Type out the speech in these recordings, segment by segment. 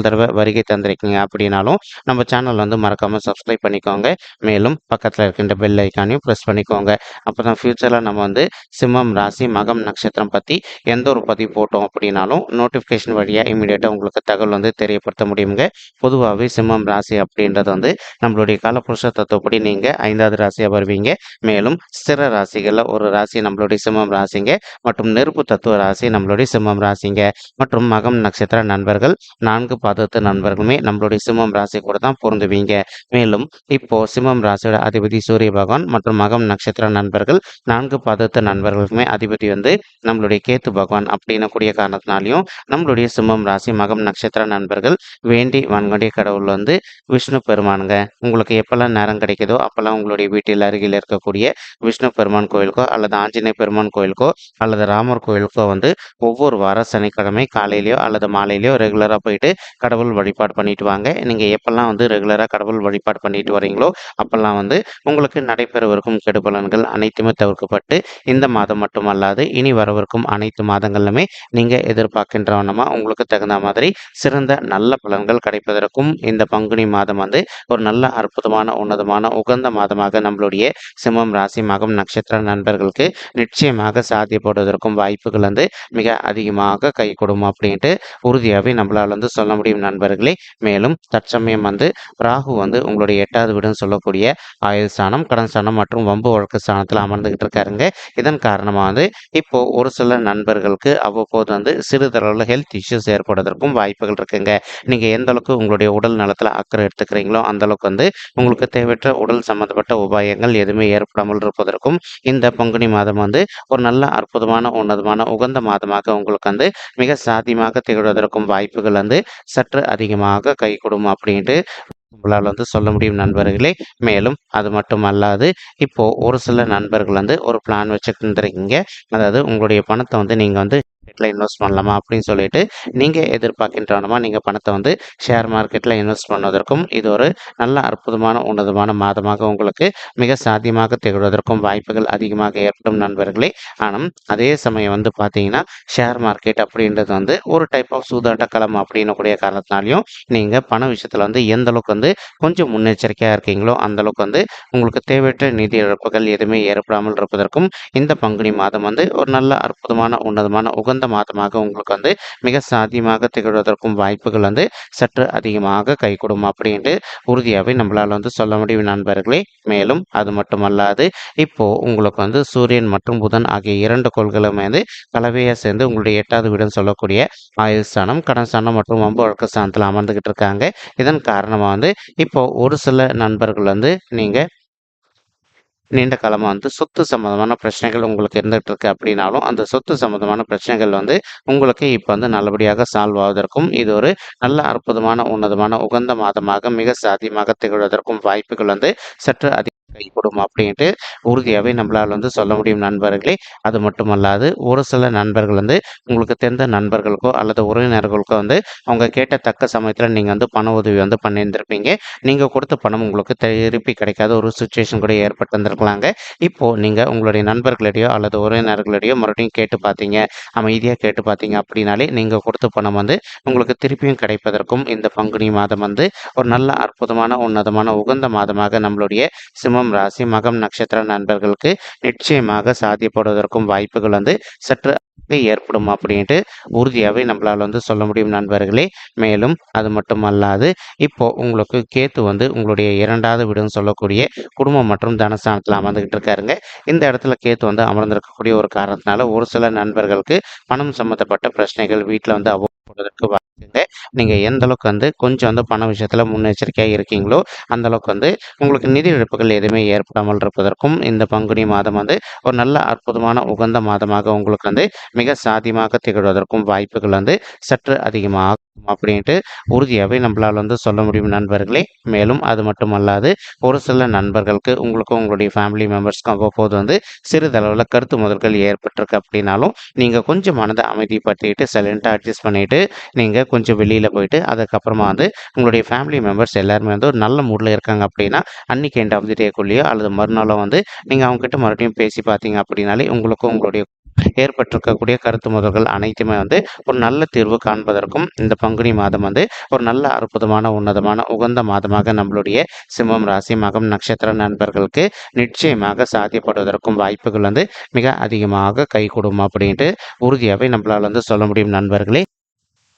முதல் தடவை வருகை தந்திருக்கீங்க அப்படின்னாலும் நம்ம சேனல் வந்து மறக்காமல் சப்ஸ்கிரைப் பண்ணிக்கோங்க. மேலும் பக்கத்தில் இருக்கின்ற பெல் ஐக்கானையும் ப்ரெஸ் பண்ணிக்கோங்க. அப்போ தான் ஃப்யூச்சரில் நம்ம வந்து சிம்மம் ராசி மகம் நட்சத்திரம் பற்றி எந்த ஒரு பதிவு போட்டோம் அப்படின்னாலும் நோட்டிஃபிகேஷன் வழியாக இமீடியட்டாக உங்களுக்கு தகவல் வந்து தெரியப்படுத்த முடியுங்க. பொதுவாகவே சிம்மம் ராசி அப்படின்றது வந்து நம்மளுடைய காலப்புருஷ தத்துவப்படி நீங்கள் ஐந்தாவது ராசியாக வருவீங்க. மேலும் ஸ்திர ராசிகளில் ஒரு ராசி நம்மளுடைய சிம்மம் ராசிங்க. மற்றும் நெருப்பு தத்துவ ராசி நம்மளுடைய சிம்மம் ராசிங்க. மற்றும் மகம் நட்சத்திர நண்பர்கள் நான்கு பாதத்து நண்பர்களுமே நம்மளுடைய சிம்மம் ராசி கூட தான் பொருந்துவீங்க. மேலும் இப்போ சிம்மம் ராசியோட அதிபதி சூரிய பகவான் மற்றும் மகம் நட்சத்திர நண்பர்கள் நான்கு பாதத்து நண்பர்களுக்குமே அதிபதி வந்து நம்மளுடைய கேத்து பகவான் அப்படின்னு கூடிய காரணத்தினாலையும் நம்மளுடைய சிம்மம் ராசி மகம் நட்சத்திர நண்பர்கள் வேண்டி வன்கொண்டிய கடவுள் வந்து விஷ்ணு பெருமானுங்க. உங்களுக்கு எப்பெல்லாம் நேரம் கிடைக்குதோ அப்பெல்லாம் உங்களுடைய வீட்டில் அருகில் இருக்கக்கூடிய விஷ்ணு பெருமான் கோயிலுக்கோ அல்லது ஆஞ்சநேய பெருமான் கோயிலுக்கோ அல்லது ராமர் கோயிலுக்கோ வந்து ஒவ்வொரு வார சனிக்கிழமை காலையிலையோ அல்லது மாலையிலையோ ரெகுலராக போயிட்டு கடவுள் வழிபாடு பண்ணிட்டு வாங்க. நீங்கள் எப்பெல்லாம் வந்து ரெகுலராக கடவுள் வழிபாடு பண்ணிட்டு வரீங்களோ அப்போல்லாம் வந்து உங்களுக்கு நடைபெறவிருக்கும் கெடுபலன்கள் அனைத்துமே தவிர்க்கப்பட்டு இந்த மாதம் மட்டுமல்லாது இனி வரவிருக்கும் அனைத்து மாதங்களிலுமே நீங்கள் எதிர்பார்க்கின்ற வண்ணமாக உங்களுக்கு தகுந்த மாதிரி சிறந்த நல்ல பலன்கள் கிடைப்பதற்கும் இந்த பங்குனி மாதம் வந்து ஒரு நல்ல அற்புதமான உன்னதமான உகந்த மாதமாக நம்மளுடைய சிம்மம் ராசி மகம் நட்சத்திர நண்பர்களுக்கு நிச்சயமாக சாத்தியப்படுவதற்கும் வாய்ப்புகள் வந்து மிக அதிகமாக கை கொடுக்கும் அப்படின்ட்டு உறுதியாகவே நம்மளால் வந்து சொல்ல முடியும். நண்பர்களே. மேலும் தற்சமயம் வந்து ராகு வந்து உங்களுடைய எட்டாவது வீடுன்னு சொல்லக்கூடிய ஆயுள் ஸ்தானம் கடன் ஸ்தானம் மற்றும் வம்பு வழக்கு ஸ்தானத்தில் அமர்ந்துகிட்டு இருக்காருங்க. இதன் காரணமாக வந்து இப்போ ஒரு சில நண்பர்களுக்கு அவ்வப்போது வந்து சிறிதளவில் ஹெல்த் இஷ்யூஸ் ஏற்படுவதற்கும் வாய்ப்புகள் இருக்குங்க. நீங்கள் எந்த அளவுக்கு உங்களுடைய உடல் நலத்தில் அக்கறை எடுத்துக்கிறீங்களோ அந்த அளவுக்கு வந்து உங்களுக்கு தேவையற்ற உடல் சம்பந்தப்பட்ட உபாயங்கள் எதுவுமே ஏற்படாமல் இருப்பதற்கும் இந்த பங்குனி மாதம் வந்து ஒரு நல்ல அற்புதமான உன்னதமான உகந்த மாதமாக உங்களுக்கு வந்து மிக சாத்தியமாக திகழ்வதற்கும் வாய்ப்புகள் வந்து சற்று அதிகமாக கை கொடுக்கும் அப்படின்ட்டு உங்களால் வந்து சொல்ல முடியும் நண்பர்களே. மேலும் அது மட்டும் அல்லாது இப்போது ஒரு சில நண்பர்கள் வந்து ஒரு பிளான் வச்சுருந்துருக்கீங்க அதாவது உங்களுடைய பணத்தை வந்து நீங்கள் வந்து மார்க்கெட்டில் இன்வெஸ்ட் பண்ணலாமா அப்படின்னு சொல்லிட்டு நீங்கள் எதிர்பார்க்கின்றனமா நீங்கள் பணத்தை வந்து ஷேர் மார்க்கெட்டில் இன்வெஸ்ட் பண்ணுவதற்கும் இது ஒரு நல்ல அற்புதமான உன்னதமான மாதமாக உங்களுக்கு மிக சாத்தியமாக திகழ்வதற்கும் வாய்ப்புகள் அதிகமாக ஏற்படும் நண்பர்களே. ஆனால் அதே சமயம் வந்து பார்த்தீங்கன்னா ஷேர் மார்க்கெட் அப்படின்றது வந்து ஒரு டைப் ஆஃப் சூதாட்ட களம் அப்படின்னு கூடிய காரணத்தினாலையும் நீங்கள் பண விஷயத்தில் வந்து எந்த அளவுக்கு வந்து கொஞ்சம் முன்னெச்சரிக்கையாக இருக்கீங்களோ அந்த அளவுக்கு வந்து உங்களுக்கு தேவையற்ற நிதி இழப்புகள் எதுவுமே ஏற்படாமல் இருப்பதற்கும் இந்த பங்குனி மாதம் வந்து ஒரு நல்ல அற்புதமான உன்னதமான உகந்த உகந்த மாதமாக உங்களுக்கு வந்து மிக சாத்தியமாக திகழ்வதற்கும் வாய்ப்புகள் வந்து சற்று அதிகமாக கைகூடும் அப்படின்ட்டு உறுதியாகவே நம்மளால் வந்து சொல்ல முடியும் நண்பர்களே. மேலும் அது மட்டுமல்லாது இப்போ உங்களுக்கு வந்து சூரியன் மற்றும் புதன் ஆகிய இரண்டு கோள்களுமே வந்து கலவையாக சேர்ந்து உங்களுடைய எட்டாவது வீடுன்னு சொல்லக்கூடிய ஆயுள் ஸ்தானம் கடன் ஸ்தானம் மற்றும் வம்பு வழக்கு ஸ்தானத்தில் அமர்ந்துகிட்டு இருக்காங்க. இதன் காரணமாக வந்து இப்போ ஒரு சில நண்பர்கள் வந்து நீங்கள் நீண்ட காலமாக வந்து சொத்து சம்மந்தமான பிரச்சனைகள் உங்களுக்கு இருந்துகிட்டு இருக்கு அப்படின்னாலும் அந்த சொத்து சம்மந்தமான பிரச்சனைகள் வந்து உங்களுக்கு இப்போ வந்து நல்லபடியாக சால்வ் ஆவதற்கும் இது ஒரு நல்ல அற்புதமான உன்னதமான உகந்த மாதமாக மிக சாத்தியமாக திகழ்வதற்கும் வாய்ப்புகள் வந்து சற்று அதிக கைகூடும் அப்படின்ட்டு உறுதியாகவே நம்மளால் வந்து சொல்ல முடியும் நண்பர்களே. அது மட்டுமல்லாது ஒரு சில நண்பர்கள் வந்து உங்களுக்கு தெரிந்த நண்பர்களுக்கோ அல்லது உறவினர்களுக்கோ வந்து அவங்க கேட்ட தக்க சமயத்தில் நீங்கள் வந்து பண உதவி வந்து பண்ணியிருந்திருப்பீங்க. நீங்கள் கொடுத்த பணம் உங்களுக்கு திருப்பி கிடைக்காத ஒரு சுச்சுவேஷன் கூட ஏற்பட்டு வந்திருக்கலாங்க. இப்போது நீங்கள் உங்களுடைய நண்பர்களிடையோ அல்லது உறவினர்களிடையோ மறுபடியும் கேட்டு பார்த்தீங்க அமைதியாக கேட்டு பார்த்தீங்க அப்படின்னாலே நீங்கள் கொடுத்த பணம் வந்து உங்களுக்கு திருப்பியும் கிடைப்பதற்கும் இந்த பங்குனி மாதம் வந்து ஒரு நல்ல அற்புதமான உன்னதமான உகந்த மாதமாக நம்மளுடைய சிம்ம சிம்மம் ராசி மகம் நட்சத்திர நண்பர்களுக்கு நிச்சயமாக சாத்தியப்படுவதற்கும் வாய்ப்புகள் வந்து சற்று ஏற்படும் அப்படின்ட்டு உறுதியாகவே நம்மளால் வந்து சொல்ல முடியும் நண்பர்களே. மேலும் அது மட்டும் அல்லாது இப்போ உங்களுக்கு கேத்து வந்து உங்களுடைய இரண்டாவது வீடுன்னு சொல்லக்கூடிய குடும்பம் மற்றும் தனஸ்தானத்தில் அமர்ந்துகிட்டு இருக்காருங்க. இந்த இடத்துல கேத்து வந்து அமர்ந்திருக்கக்கூடிய ஒரு காரணத்தினால ஒரு சில நண்பர்களுக்கு பணம் சம்மந்தப்பட்ட பிரச்சனைகள் வீட்டில் வந்து அவ்வப்போதற்கு வாய்ப்புங்க நீங்கள் எந்த அளவுக்கு வந்து கொஞ்சம் வந்து பண விஷயத்தில் முன்னெச்சரிக்கையாக இருக்கீங்களோ அந்த அளவுக்கு வந்து உங்களுக்கு நிதி இழப்புகள் எதுவுமே ஏற்படாமல் இருப்பதற்கும் இந்த பங்குனி மாதம் வந்து ஒரு நல்ல அற்புதமான உகந்த மாதமாக உங்களுக்கு வந்து மிக சாதியமாக திகழ்வதற்கும் வாய்ப்புகள் வந்து சற்று அதிகமாக அப்படின்ட்டு உறுதியாகவே நம்மளால் வந்து சொல்ல முடியும் நண்பர்களே. மேலும் அது மட்டும் அல்லாது ஒரு சில நண்பர்களுக்கு உங்களுக்கும் உங்களுடைய ஃபேமிலி மெம்பர்ஸ்க்கும் அவ்வப்போது வந்து சிறிதளவில் கருத்து முதல்கள் ஏற்பட்டிருக்கு அப்படின்னாலும் நீங்கள் கொஞ்சம் மனதை அமைதிப்படுத்திட்டு சைலண்ட்டாக அட்ஜஸ்ட் பண்ணிவிட்டு நீங்கள் கொஞ்சம் வெளியில் போயிட்டு அதுக்கப்புறமா வந்து உங்களுடைய ஃபேமிலி மெம்பர்ஸ் எல்லாருமே வந்து ஒரு நல்ல மூடில் இருக்காங்க அப்படின்னா அன்றைக்கி எண்ட் ஆஃப் தி டேக்குள்ளேயோ அல்லது மறுநாளோ வந்து நீங்கள் அவங்ககிட்ட மறுபடியும் பேசி பார்த்தீங்க அப்படின்னாலே உங்களுக்கும் உங்களுடைய ஏற்பட்டிருக்கக்கூடிய கருத்து முதல்கள் அனைத்துமே வந்து ஒரு நல்ல தீர்வு காண்பதற்கும் இந்த பங்குனி மாதம் வந்து ஒரு நல்ல அற்புதமான உன்னதமான உகந்த மாதமாக நம்மளுடைய சிம்மம் ராசி மகம் நட்சத்திர நண்பர்களுக்கு நிச்சயமாக சாத்தியப்படுவதற்கும் வாய்ப்புகள் வந்து மிக அதிகமாக கை கொடுக்கும் அப்படின்ட்டு உறுதியாகவே நம்மளால் வந்து சொல்ல முடியும் நண்பர்களே.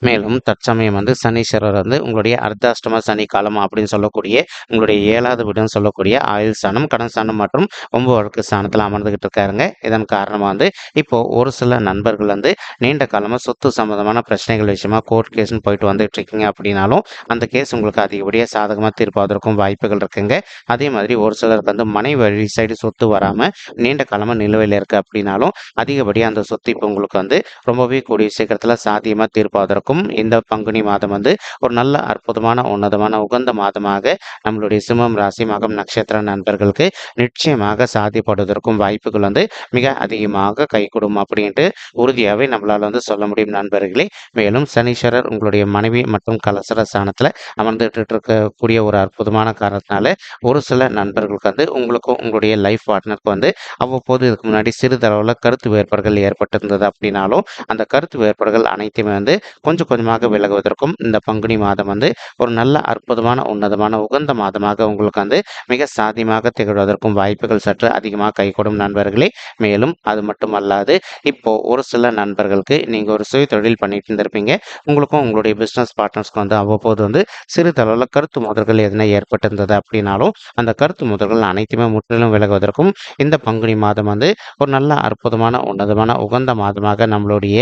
மேலும் தற்சமயம் வந்து சனீஸ்வரர் வந்து உங்களுடைய அர்த்தாஷ்டம சனி காலம் அப்படின்னு சொல்லக்கூடிய உங்களுடைய ஏழாவது வீடுன்னு சொல்லக்கூடிய ஆயுள் ஸ்தானம் கடன் ஸ்தானம் மற்றும் ஒன்பது வழக்கு ஸ்தானத்தில் அமர்ந்துகிட்டு இருக்காருங்க. இதன் காரணமாக வந்து இப்போ ஒரு சில நண்பர்கள் வந்து நீண்ட காலமாக சொத்து சம்மந்தமான பிரச்சனைகள் விஷயமா கோர்ட் கேஸ்னு போயிட்டு வந்துட்டு இருக்கீங்க அப்படின்னாலும் அந்த கேஸ் உங்களுக்கு அதிகப்படியாக சாதகமாக தீர்ப்பாவதற்கும் வாய்ப்புகள் இருக்குங்க. அதே மாதிரி ஒரு சிலருக்கு வந்து மனை வழி சைடு சொத்து வராமல் நீண்ட காலமாக நிலுவையில் இருக்குது அப்படின்னாலும் அதிகப்படியாக அந்த சொத்து இப்போ உங்களுக்கு வந்து ரொம்பவே கூடிய சீக்கிரத்தில் சாத்தியமாக தீர்ப்பாவதற்கும் இருக்கும். இந்த பங்குனி மாதம் வந்து ஒரு நல்ல அற்புதமான உன்னதமான உகந்த மாதமாக நம்மளுடைய சிம்மம் ராசி மகம் நட்சத்திர நண்பர்களுக்கு நிச்சயமாக சாதிப்படுவதற்கும் வாய்ப்புகள் வந்து மிக அதிகமாக கைகூடும் அப்படின்ட்டு உறுதியாகவே நம்மளால் வந்து சொல்ல முடியும் நண்பர்களே. மேலும் சனீஸ்வரர் உங்களுடைய மனைவி மற்றும் கலசர ஸ்தானத்தில் அமர்ந்துட்டு இருக்கக்கூடிய ஒரு அற்புதமான காரணத்தினால ஒரு சில நண்பர்களுக்கு வந்து உங்களுக்கும் உங்களுடைய லைஃப் பார்ட்னருக்கு வந்து அவ்வப்போது இதுக்கு முன்னாடி சிறிதளவில் கருத்து வேறுபாடுகள் ஏற்பட்டிருந்தது அப்படின்னாலும் அந்த கருத்து வேறுபாடுகள் அனைத்துமே வந்து கொஞ்சம் கொஞ்சம் கொஞ்சமாக விலகுவதற்கும் இந்த பங்குனி மாதம் வந்து ஒரு நல்ல அற்புதமான உன்னதமான உகந்த மாதமாக உங்களுக்கு வந்து மிக சாதியமாக திகழ்வதற்கும் வாய்ப்புகள் சற்று அதிகமாக கைகூடும் நண்பர்களே. மேலும் அது மட்டும் அல்லாது இப்போ ஒரு சில நண்பர்களுக்கு நீங்கள் ஒரு சுய தொழில் பண்ணிட்டு இருந்திருப்பீங்க. உங்களுக்கும் உங்களுடைய பிஸ்னஸ் பார்ட்னர்ஸ்க்கு வந்து அவ்வப்போது வந்து சிறிதளவில் கருத்து முதல்கள் எதனா ஏற்பட்டிருந்தது அப்படின்னாலும் அந்த கருத்து முதல்கள் அனைத்துமே முற்றிலும் விலகுவதற்கும் இந்த பங்குனி மாதம் வந்து ஒரு நல்ல அற்புதமான உன்னதமான உகந்த மாதமாக நம்மளுடைய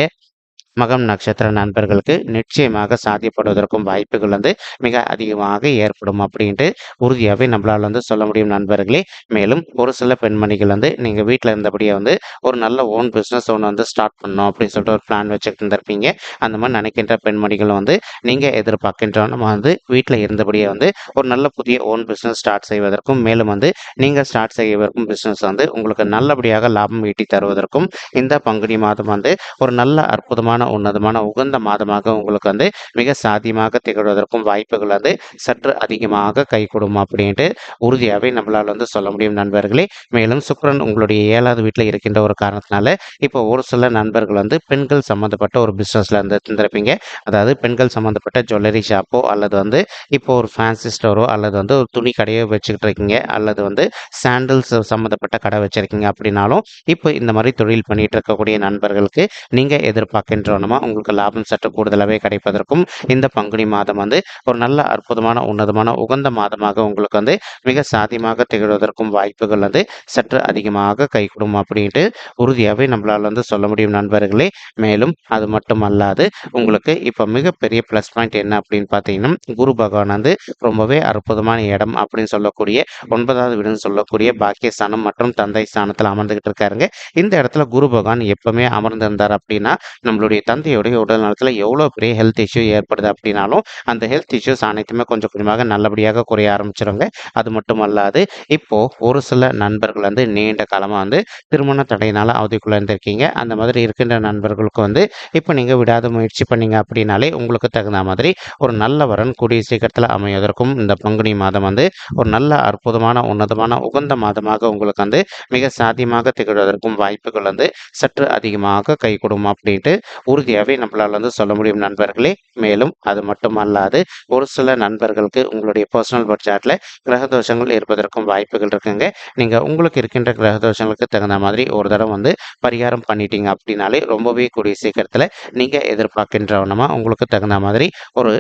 மகம் நட்சத்திர நண்பர்களுக்கு நிச்சயமாக சாத்தியப்படுவதற்கும் வாய்ப்புகள் வந்து மிக அதிகமாக ஏற்படும் அப்படின்ட்டு உறுதியாகவே நம்மளால் வந்து சொல்ல முடியும் நண்பர்களே. மேலும் ஒரு சில பெண்மணிகள் வந்து நீங்கள் வீட்டில் இருந்தபடியே வந்து ஒரு நல்ல ஓன் பிஸ்னஸ் ஒன்று வந்து ஸ்டார்ட் பண்ணணும் அப்படின்னு சொல்லிட்டு ஒரு பிளான் வச்சுட்டு இருந்திருப்பீங்க. அந்த மாதிரி நினைக்கின்ற பெண்மணிகள் வந்து நீங்கள் எதிர்பார்க்கின்ற நம்ம வந்து வீட்டில் இருந்தபடியே வந்து ஒரு நல்ல புதிய ஓன் பிஸ்னஸ் ஸ்டார்ட் செய்வதற்கும் மேலும் வந்து நீங்கள் ஸ்டார்ட் செய்வதற்கும் பிஸ்னஸ் வந்து உங்களுக்கு நல்லபடியாக லாபம் ஈட்டி தருவதற்கும் இந்த பங்குனி மாதம் வந்து ஒரு நல்ல அற்புதமான உன்னதமான உகந்த மாதமாக உங்களுக்கு வந்து மிக சாத்தியமாக திகழ்வதற்கும் வாய்ப்புகள் வந்து சற்று அதிகமாக கை கொடுக்கும் அப்படின்ட்டு உறுதியாகவே நம்மளால் வந்து சொல்ல முடியும் நண்பர்களே. மேலும் சுக்ரன் உங்களுடைய ஏழாவது வீட்டில் இருக்கின்ற ஒரு காரணத்தினால இப்போ ஒரு சில நண்பர்கள் வந்து பெண்கள் சம்மந்தப்பட்ட ஒரு பிஸ்னஸில் இருந்து இருந்திருப்பீங்க. அதாவது பெண்கள் சம்மந்தப்பட்ட ஜுவல்லரி ஷாப்போ அல்லது வந்து இப்போ ஒரு ஃபேன்சி ஸ்டோரோ அல்லது வந்து ஒரு துணி கடையோ வச்சுக்கிட்டு இருக்கீங்க. அல்லது வந்து சாண்டில்ஸ் சம்மந்தப்பட்ட கடை வச்சுருக்கீங்க அப்படின்னாலும் இப்போ இந்த மாதிரி தொழில் பண்ணிட்டு இருக்கக்கூடிய நண்பர்களுக்கு நீங்கள் எதிர்பார்க்கின்ற மூலமாக உங்களுக்கு லாபம் சற்று கூடுதலாகவே கிடைப்பதற்கும் இந்த பங்குனி மாதம் வந்து ஒரு நல்ல அற்புதமான உன்னதமான உகந்த மாதமாக உங்களுக்கு வந்து மிக சாத்தியமாக திகழ்வதற்கும் வாய்ப்புகள் வந்து சற்று அதிகமாக கைகூடும் அப்படின்ட்டு உறுதியாகவே நம்மளால் வந்து சொல்ல முடியும் நண்பர்களே. மேலும் அது மட்டும் அல்லாது உங்களுக்கு இப்போ மிகப்பெரிய ப்ளஸ் பாயிண்ட் என்ன அப்படின்னு பார்த்தீங்கன்னா குரு பகவான் வந்து ரொம்பவே அற்புதமான இடம் அப்படின்னு சொல்லக்கூடிய ஒன்பதாவது வீடுன்னு சொல்லக்கூடிய பாக்கியஸ்தானம் மற்றும் தந்தை ஸ்தானத்தில் அமர்ந்துகிட்டு இருக்காருங்க. இந்த இடத்துல குரு பகவான் எப்பவுமே அமர்ந்திருந்தார் அப்படின்னா நம்மளுடைய தந்தையுடைய உடல் நலத்தில் எவ்வளோ பெரிய ஹெல்த் இஷ்யூ ஏற்படுது அப்படின்னாலும் அந்த ஹெல்த் இஷ்யூஸ் அனைத்துமே கொஞ்சம் கொஞ்சமாக நல்லபடியாக குறைய ஆரம்பிச்சிருங்க. அது மட்டும் அல்லாது இப்போது ஒரு சில நண்பர்கள் வந்து நீண்ட காலமாக வந்து திருமண தடையினால் அவதிக்குள்ளே இருந்திருக்கீங்க. அந்த மாதிரி இருக்கின்ற நண்பர்களுக்கு வந்து இப்போ நீங்கள் விடாத முயற்சி பண்ணீங்க அப்படின்னாலே உங்களுக்கு தகுந்த மாதிரி ஒரு நல்ல வரன் கூடிய சீக்கிரத்தில் அமைவதற்கும் இந்த பங்குனி மாதம் வந்து ஒரு நல்ல அற்புதமான உன்னதமான உகந்த மாதமாக உங்களுக்கு வந்து மிக சாத்தியமாக திகழ்வதற்கும் வாய்ப்புகள் வந்து சற்று அதிகமாக கை கொடுக்கும் அப்படின்ட்டு உறுதியாகவே நம்மளால் வந்து சொல்ல முடியும் நண்பர்களே. மேலும் அது மட்டும் அல்லாது ஒரு சில நண்பர்களுக்கு உங்களுடைய பர்சனல் பட்ஜெட்டில் கிரகதோஷங்கள் இருப்பதற்கும் வாய்ப்புகள் இருக்குங்க. நீங்கள் உங்களுக்கு இருக்கின்ற கிரகதோஷங்களுக்கு தகுந்த மாதிரி ஒரு தடவை வந்து பரிகாரம் பண்ணிட்டீங்க அப்படின்னாலே ரொம்பவே கூடிய சீக்கிரத்தில் நீங்கள் எதிர்பார்க்கின்றவனமாக உங்களுக்கு தகுந்த மாதிரி ஒரு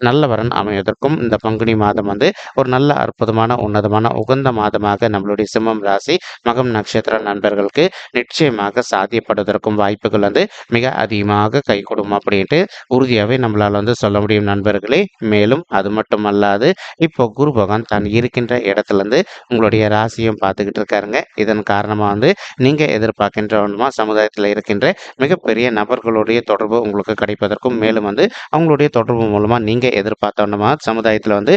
நல்ல வரன் அமைவதற்கும் இந்த பங்குனி மாதம் வந்து ஒரு நல்ல அற்புதமான உன்னதமான உகந்த மாதமாக நம்மளுடைய சிம்மம் ராசி மகம் நட்சத்திர நண்பர்களுக்கு நிச்சயமாக சாத்தியப்படுவதற்கும் வாய்ப்புகள் வந்து மிக அதிகமாக கை கொடுக்கும் அப்படின்ட்டு உறுதியாகவே நம்மளால் வந்து சொல்ல முடியும் நண்பர்களே. மேலும் அது மட்டும் அல்லாது இப்போ குரு பகவான் தான் இருக்கின்ற இடத்துல இருந்து உங்களுடைய ராசியும் பார்த்துக்கிட்டு இருக்காருங்க. இதன் காரணமாக வந்து நீங்கள் எதிர்பார்க்கின்றவனுமா சமுதாயத்தில் இருக்கின்ற மிகப்பெரிய நபர்களுடைய தொடர்பு உங்களுக்கு கிடைப்பதற்கும் மேலும் வந்து அவங்களுடைய தொடர்பு மூலமாக நீங்கள் எதிர்பார்த்தவனுமா சமுதாயத்தில் வந்து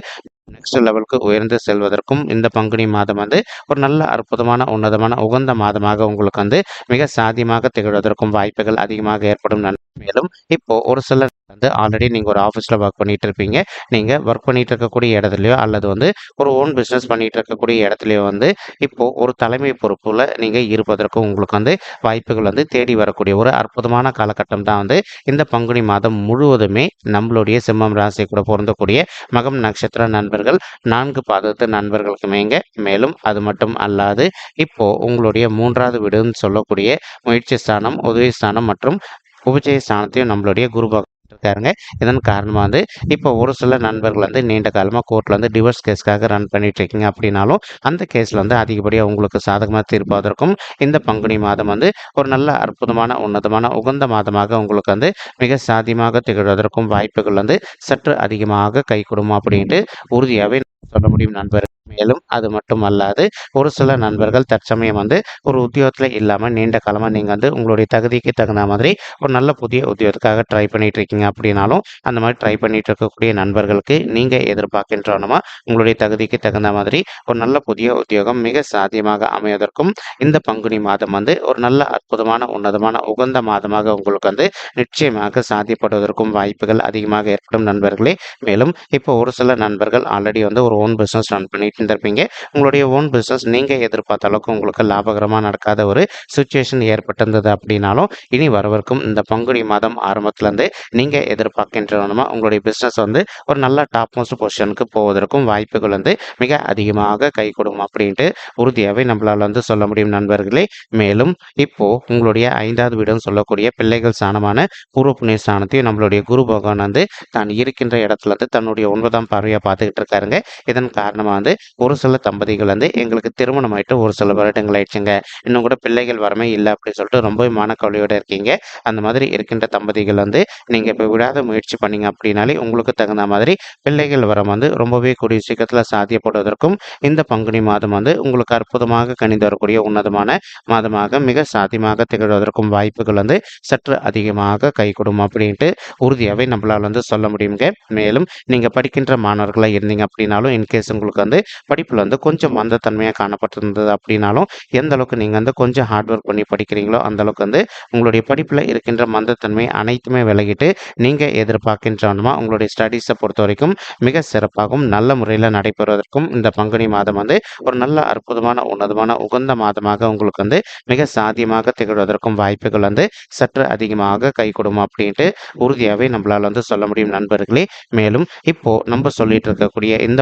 நெக்ஸ்ட் லெவலுக்கு உயர்ந்து செல்வதற்கும் இந்த பங்குனி மாதம் வந்து ஒரு நல்ல அற்புதமான உன்னதமான உகந்த மாதமாக உங்களுக்கு வந்து மிக சாதியமாக திகழ்வதற்கும் வாய்ப்புகள் அதிகமாக ஏற்படும் மேலும் இப்போ ஒரு சிலர் வந்து ஆல்ரெடி நீங்கள் ஒரு ஆஃபீஸில் ஒர்க் பண்ணிகிட்டு இருப்பீங்க நீங்கள் ஒர்க் பண்ணிகிட்டு இருக்கக்கூடிய இடத்துலையோ அல்லது வந்து ஒரு ஓன் பிஸ்னஸ் பண்ணிகிட்டு இருக்கக்கூடிய இடத்துலையோ வந்து இப்போது ஒரு தலைமை பொறுப்பில் நீங்கள் இருப்பதற்கு உங்களுக்கு வந்து வாய்ப்புகள் வந்து தேடி வரக்கூடிய ஒரு அற்புதமான காலகட்டம் தான் வந்து இந்த பங்குனி மாதம் முழுவதுமே நம்மளுடைய சிம்மம் ராசி கூட பொருந்தக்கூடிய மகம் நட்சத்திர நண்பர்கள் நான்கு பாதத்து நண்பர்களுக்குமேங்க மேலும் அது மட்டும் அல்லாது இப்போது உங்களுடைய மூன்றாவது வீடுன்னு சொல்லக்கூடிய முயற்சி ஸ்தானம் உதவி ஸ்தானம் மற்றும் உபஜய ஸ்தானத்தையும் நம்மளுடைய குரு இருக்காருங்க. இதன் காரணமாக வந்து இப்போ ஒரு சில நண்பர்கள் வந்து நீண்ட காலமாக கோர்ட்டில் வந்து டிவோர்ஸ் கேஸ்க்காக ரன் பண்ணிட்டு இருக்கீங்க அப்படின்னாலும் அந்த கேஸில் வந்து அதிகப்படியாக உங்களுக்கு சாதகமாக தீர்ப்பதற்கும் இந்த பங்குனி மாதம் வந்து ஒரு நல்ல அற்புதமான உன்னதமான உகந்த மாதமாக உங்களுக்கு வந்து மிக சாத்தியமாக திகழ்வதற்கும் வாய்ப்புகள் வந்து சற்று அதிகமாக கை கொடுமா அப்படின்ட்டு உறுதியாகவே சொல்ல முடியும் நண்பர்கள் மேலும் அது மட்டும் அல்லாது ஒரு சில நண்பர்கள் தற்சமயம் வந்து ஒரு உத்தியோகத்தில் இல்லாமல் நீண்ட காலமாக நீங்கள் வந்து உங்களுடைய தகுதிக்கு தகுந்த மாதிரி ஒரு நல்ல புதிய உத்தியோகத்துக்காக ட்ரை பண்ணிட்டு இருக்கீங்க அப்படின்னாலும் அந்த மாதிரி ட்ரை பண்ணிட்டு இருக்கக்கூடிய நண்பர்களுக்கு நீங்கள் எதிர்பார்க்கின்றனமா உங்களுடைய தகுதிக்கு தகுந்த மாதிரி ஒரு நல்ல புதிய உத்தியோகம் மிக சாத்தியமாக அமைவதற்கும் இந்த பங்குனி மாதம் வந்து ஒரு நல்ல அற்புதமான உன்னதமான உகந்த மாதமாக உங்களுக்கு வந்து நிச்சயமாக சாத்தியப்படுவதற்கும் வாய்ப்புகள் அதிகமாக ஏற்படும் நண்பர்களே. மேலும் இப்போ ஒரு சில நண்பர்கள் ஆல்ரெடி வந்து ஒரு ஓன் பிஸ்னஸ் ரன் பண்ணிட்டு இருந்திருப்பீங்க. உங்களுடைய ஓன் பிஸ்னஸ் நீங்கள் எதிர்பார்த்த அளவுக்கு உங்களுக்கு லாபகரமாக நடக்காத ஒரு சுச்சுவேஷன் ஏற்பட்டிருந்தது அப்படின்னாலும் இனி வரவிருக்கும் இந்த பங்குனி மாதம் ஆரம்பத்துலேருந்து நீங்கள் எதிர்பார்க்கின்றவனமா உங்களுடைய பிஸ்னஸ் வந்து ஒரு நல்ல டாப் மோஸ்ட் பொசிஷனுக்கு போவதற்கும் வாய்ப்புகள் வந்து மிக அதிகமாக கை கொடுக்கும் அப்படின்ட்டு உறுதியாகவே நம்மளால் வந்து சொல்ல முடியும் நண்பர்களே. மேலும் இப்போது உங்களுடைய ஐந்தாவது வீடுன்னு சொல்லக்கூடிய பிள்ளைகள் ஸ்தானமான பூர்வ புண்ணிய ஸ்தானத்தையும் நம்மளுடைய குரு பகவான் வந்து தான் இருக்கின்ற இடத்துல இருந்து தன்னுடைய ஒன்பதாம் பார்வையாக பார்த்துக்கிட்டு இருக்காருங்க. இதன் காரணமாக வந்து ஒரு சில தம்பதிகள் வந்து எங்களுக்கு திருமணம் ஆகிட்டு ஒரு சில வருடங்கள் ஆயிடுச்சுங்க. இன்னும் கூட பிள்ளைகள் வரமே இல்லை அப்படின்னு சொல்லிட்டு ரொம்பவே மனக்கவலையோடு இருக்கீங்க. அந்த மாதிரி இருக்கின்ற தம்பதிகள் வந்து நீங்கள் இப்போ விடாத முயற்சி பண்ணீங்க அப்படின்னாலே உங்களுக்கு தகுந்த மாதிரி பிள்ளைகள் வரம் வந்து ரொம்பவே கூடிய சீக்கிரத்தில் சாத்தியப்படுவதற்கும் இந்த பங்குனி மாதம் வந்து உங்களுக்கு அற்புதமாக கணிந்து வரக்கூடிய உன்னதமான மாதமாக மிக சாத்தியமாக திகழ்வதற்கும் வாய்ப்புகள் வந்து சற்று அதிகமாக கை அப்படின்ட்டு உறுதியாகவே நம்மளால் வந்து சொல்ல முடியுங்க மேலும் நீங்கள் படிக்கின்ற மாணவர்களாக இருந்தீங்க அப்படின்னாலும் இன்கேஸ் உங்களுக்கு வந்து படிப்பில் வந்து கொஞ்சம் மந்தத்தன்மையாக காணப்பட்டிருந்தது அப்படின்னாலும் எந்த அளவுக்கு நீங்கள் வந்து கொஞ்சம் ஹார்ட் ஒர்க் பண்ணி படிக்கிறீங்களோ அந்த அளவுக்கு வந்து உங்களுடைய படிப்பில் இருக்கின்ற மந்தத்தன்மை அனைத்துமே விலகிட்டு நீங்கள் எதிர்பார்க்கின்றனமா உங்களுடைய ஸ்டடீஸை பொறுத்த வரைக்கும் மிக சிறப்பாகவும் நல்ல முறையில் நடைபெறுவதற்கும் இந்த பங்குனி மாதம் வந்து ஒரு நல்ல அற்புதமான உன்னதமான உகந்த மாதமாக உங்களுக்கு வந்து மிக சாத்தியமாக திகழ்வதற்கும் வாய்ப்புகள் வந்து சற்று அதிகமாக கை கொடுமா அப்படின்ட்டு உறுதியாகவே நம்மளால் வந்து சொல்ல முடியும் நண்பர்களே. மேலும் இப்போ நம்ம சொல்லிட்டு இருக்கக்கூடிய இந்த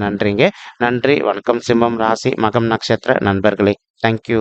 நன்றிங்க. நன்றி. வணக்கம். சிம்மம் ராசி மகம் நட்சத்திர நண்பர்களே. தேங்க்யூ